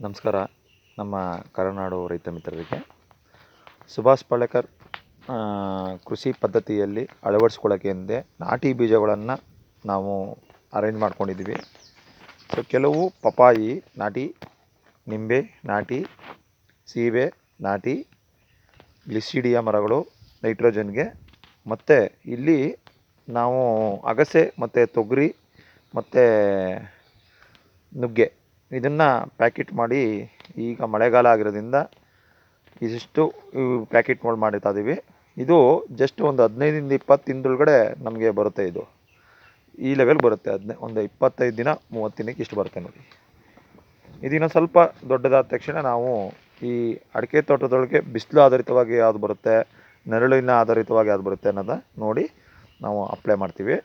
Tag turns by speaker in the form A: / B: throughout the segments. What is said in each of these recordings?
A: ನಮಸ್ಕಾರ. ನಮ್ಮ ಕರುನಾಡು ರೈತ ಮಿತ್ರರಿಗೆ. ಸುಭಾಷ್ ಪಾಳೇಕರ್ ಕೃಷಿ ಪದ್ಧತಿಯಲ್ಲಿ ಅಳವಡಿಸ್ಕೊಳ್ಳೋಕೆ ಎಂದೇ ನಾಟಿ ಬೀಜಗಳನ್ನು ನಾವು ಅರೇಂಜ್ ಮಾಡ್ಕೊಂಡಿದ್ದೀವಿ. ಸೊ ಕೆಲವು ಪಪಾಯಿ ನಾಟಿ, ನಿಂಬೆ ನಾಟಿ, ಸೀಬೆ ನಾಟಿ, ಗ್ಲಿಸಿಡಿಯ ಮರಗಳು ನೈಟ್ರೋಜನ್ಗೆ. ಮತ್ತು ಇಲ್ಲಿ ನಾವು ಅಗಸೆ ಮತ್ತು ತೊಗರಿ ಮತ್ತು ನುಗ್ಗೆ ಇದನ್ನು ಪ್ಯಾಕೆಟ್ ಮಾಡಿ ಈಗ ಮಳೆಗಾಲ ಆಗಿರೋದ್ರಿಂದ ಇದಿಷ್ಟು ಪ್ಯಾಕೆಟ್ಗಳು ಮಾಡಿರ್ತಾ ಇದ್ದೀವಿ ಇದು ಜಸ್ಟ್ ಒಂದು ಹದಿನೈದಿಂದ ಇಪ್ಪತ್ತು ದಿನದೊಳಗಡೆ ನಮಗೆ ಬರುತ್ತೆ ಇದು. ಈ ಲೆವೆಲ್ ಬರುತ್ತೆ ಅದನ್ನೇ ಒಂದು ಇಪ್ಪತ್ತೈದು ದಿನ, ಮೂವತ್ತು ದಿನಕ್ಕೆ ಇಷ್ಟು ಬರುತ್ತೆ ನೋಡಿ. ಇದನ್ನು ಸ್ವಲ್ಪ ದೊಡ್ಡದಾದ ತಕ್ಷಣ ನಾವು ಈ ಅಡಿಕೆ ತೋಟದೊಳಗೆ ಬಿಸಿಲು ಆಧಾರಿತವಾಗಿ ಯಾವ್ದು ಬರುತ್ತೆ, ನೆರಳಿನ ಆಧಾರಿತವಾಗಿ ಯಾವ್ದು ಬರುತ್ತೆ ಅನ್ನೋದ ನೋಡಿ ನಾವು ಅಪ್ಲೈ ಮಾಡ್ತೀವಿ.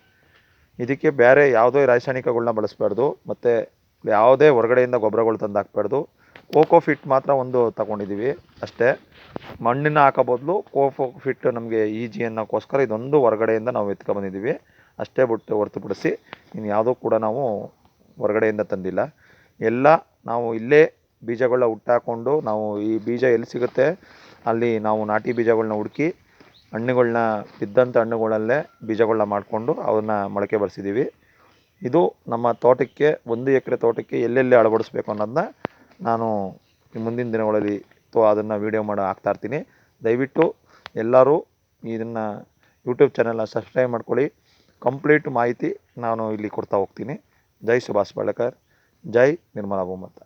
A: ಇದಕ್ಕೆ ಬೇರೆ ಯಾವುದೇ ರಾಸಾಯನಿಕಗಳನ್ನ ಬಳಸಬಾರ್ದು, ಮತ್ತು ಯಾವುದೇ ಹೊರಗಡೆಯಿಂದ ಗೊಬ್ಬರಗಳು ತಂದು ಹಾಕ್ಬಾರ್ದು. ಕೋಕೋ ಫಿಟ್ ಮಾತ್ರ ಒಂದು ತಗೊಂಡಿದ್ದೀವಿ ಅಷ್ಟೇ. ಮಣ್ಣನ್ನು ಹಾಕೋ ಬದಲು ಕೋಕೋ ಫಿಟ್ ನಮಗೆ ಈಜಿ ಅನ್ನೋಕ್ಕೋಸ್ಕರ ಇದೊಂದು ಹೊರಗಡೆಯಿಂದ ನಾವು ಎತ್ಕೊಬಂದಿದ್ದೀವಿ ಅಷ್ಟೇ ಬಿಟ್ಟು ಹೊರತುಪಡಿಸಿ ಇನ್ನು ಯಾವುದೂ ಕೂಡ ನಾವು ಹೊರಗಡೆಯಿಂದ ತಂದಿಲ್ಲ. ಎಲ್ಲ ನಾವು ಇಲ್ಲೇ ಬೀಜಗಳನ್ನ ಹುಟ್ಟಾಕೊಂಡು ನಾವು ಈ ಬೀಜ ಎಲ್ಲಿ ಸಿಗುತ್ತೆ ಅಲ್ಲಿ ನಾವು ನಾಟಿ ಬೀಜಗಳನ್ನ ಹುಡುಕಿ ಹಣ್ಣುಗಳನ್ನ ಬಿದ್ದಂಥ ಹಣ್ಣುಗಳಲ್ಲೇ ಬೀಜಗಳನ್ನ ಮಾಡಿಕೊಂಡು ಅವನ್ನ ಮೊಳಕೆ ಬರಿಸಿದ್ದೀವಿ. ಇದು ನಮ್ಮ ತೋಟಕ್ಕೆ, ಒಂದು ಎಕರೆ ತೋಟಕ್ಕೆ ಎಲ್ಲೆಲ್ಲಿ ಅಳವಡಿಸ್ಬೇಕು ಅನ್ನೋದನ್ನ ನಾನು ಈ ಮುಂದಿನ ದಿನಗಳಲ್ಲಿ ಅಥವಾ ಅದನ್ನು ವೀಡಿಯೋ ಮಾಡಿ ಹಾಕ್ತಾಯಿರ್ತೀನಿ ದಯವಿಟ್ಟು ಎಲ್ಲರೂ ಇದನ್ನು ಯೂಟ್ಯೂಬ್ ಚಾನಲ್ನ ಸಬ್ಸ್ಕ್ರೈಬ್ ಮಾಡ್ಕೊಳ್ಳಿ. ಕಂಪ್ಲೀಟ್ ಮಾಹಿತಿ ನಾನು ಇಲ್ಲಿ ಕೊಡ್ತಾ ಹೋಗ್ತೀನಿ. ಜೈ ಸುಭಾಷ್ ಬಾಳಕರ್. ಜೈ ನಿರ್ಮಲಾ ಬಹುಮತ